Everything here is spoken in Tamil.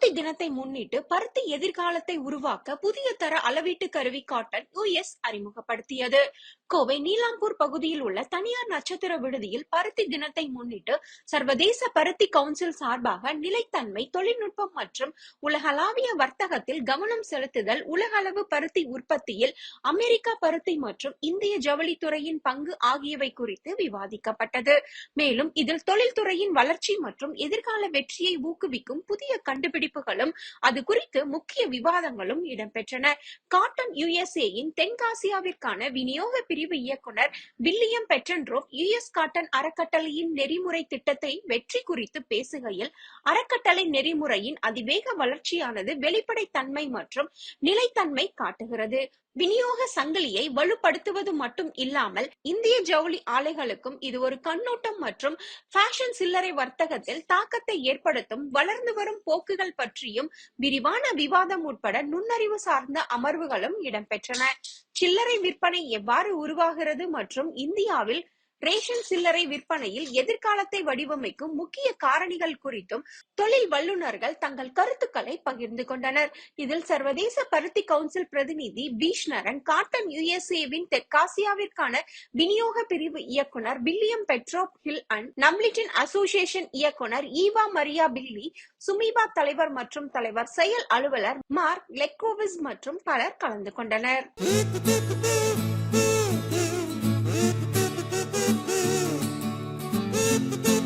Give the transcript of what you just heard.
தினத்தை முன்னிட்டு பருத்தி எதிர்காலத்தை உருவாக்க புதிய தர அளவீட்டு கருவி காட்டன் யுஎஸ் அறிமுகப்படுத்தியது. கோவை நீலாம்பூர் பகுதியில் உள்ள தனியார் நட்சத்திர விடுதியில் பருத்தி தினத்தை முன்னிட்டு சர்வதேச பருத்தி கவுன்சில் சார்பாக நிலைத்தன்மை தொழில்நுட்பம் மற்றும் உலகளாவிய வர்த்தகத்தில் கவனம் செலுத்துதல் உலகளவு பருத்தி உற்பத்தியில் அமெரிக்கா பருத்தி மற்றும் இந்திய ஜவுளித்துறையின் பங்கு ஆகியவை குறித்து விவாதிக்கப்பட்டது. மேலும் இதில் தொழில்துறையின் வளர்ச்சி மற்றும் எதிர்கால வெற்றியை ஊக்குவிக்கும் புதிய கண்டுபிடிப்புகளும் அது குறித்து முக்கிய விவாதங்களும் இடம்பெற்றன. காட்டன் யுஎஸ்ஏயின் தென்காசியாவிற்கான விநியோக பிரிவு இயக்குனர் வில்லியம் பெட்டன்ரோப் யுஎஸ் காட்டன் அறக்கட்டளையின் நெறிமுறை திட்டத்தை வெற்றி குறித்து பேசுகையில் அறக்கட்டளை நெறிமுறையின் அதிவேக வளர்ச்சியானது வெளிப்படைத்தன்மை மற்றும் நிலைத்தன்மை காட்டுகிறது. விநியோக சங்கிலியை வலுப்படுத்துவது மட்டும் இல்லாமல் இந்திய ஜவுளி ஆலைகளுக்கும் இது ஒரு கண்ணோட்டம் மற்றும் ஃபேஷன் சில்லறை வர்த்தகத்தில் தாக்கத்தை ஏற்படுத்தும் வளர்ந்து வரும் போக்குகள் பற்றியும் விரிவான விவாதம் உட்பட நுண்ணறிவு சார்ந்த அமர்வுகளும் இடம்பெற்றன. சில்லறை விற்பனை எவ்வாறு உருவாகிறது மற்றும் இந்தியாவில் ரேஷன் சில்லறை விற்பனையில் எதிர்காலத்தை வடிவமைக்கும் முக்கிய காரணிகள் குறித்தும் தொழில் வல்லுநர்கள் தங்கள் கருத்துக்களை பகிர்ந்து கொண்டனர். இதில் சர்வதேச பருத்தி கவுன்சில் பிரதிநிதி பீஷ்ணரன் காட்டன் யுஎஸ்ஏவின் தெற்காசியாவிற்கான விநியோக பிரிவு இயக்குனர் வில்லியம் பெட்ரோப் ஹில் அண்ட் நம்லிட்டின் அசோசியேஷன் இயக்குனர் ஈவா மரியா பில்லி சுமீபா தலைவர் மற்றும் தலைவர் செயல் அலுவலர் மார்க் லெக்கோவிஸ் மற்றும் பலர் கலந்து கொண்டனர். Thank you.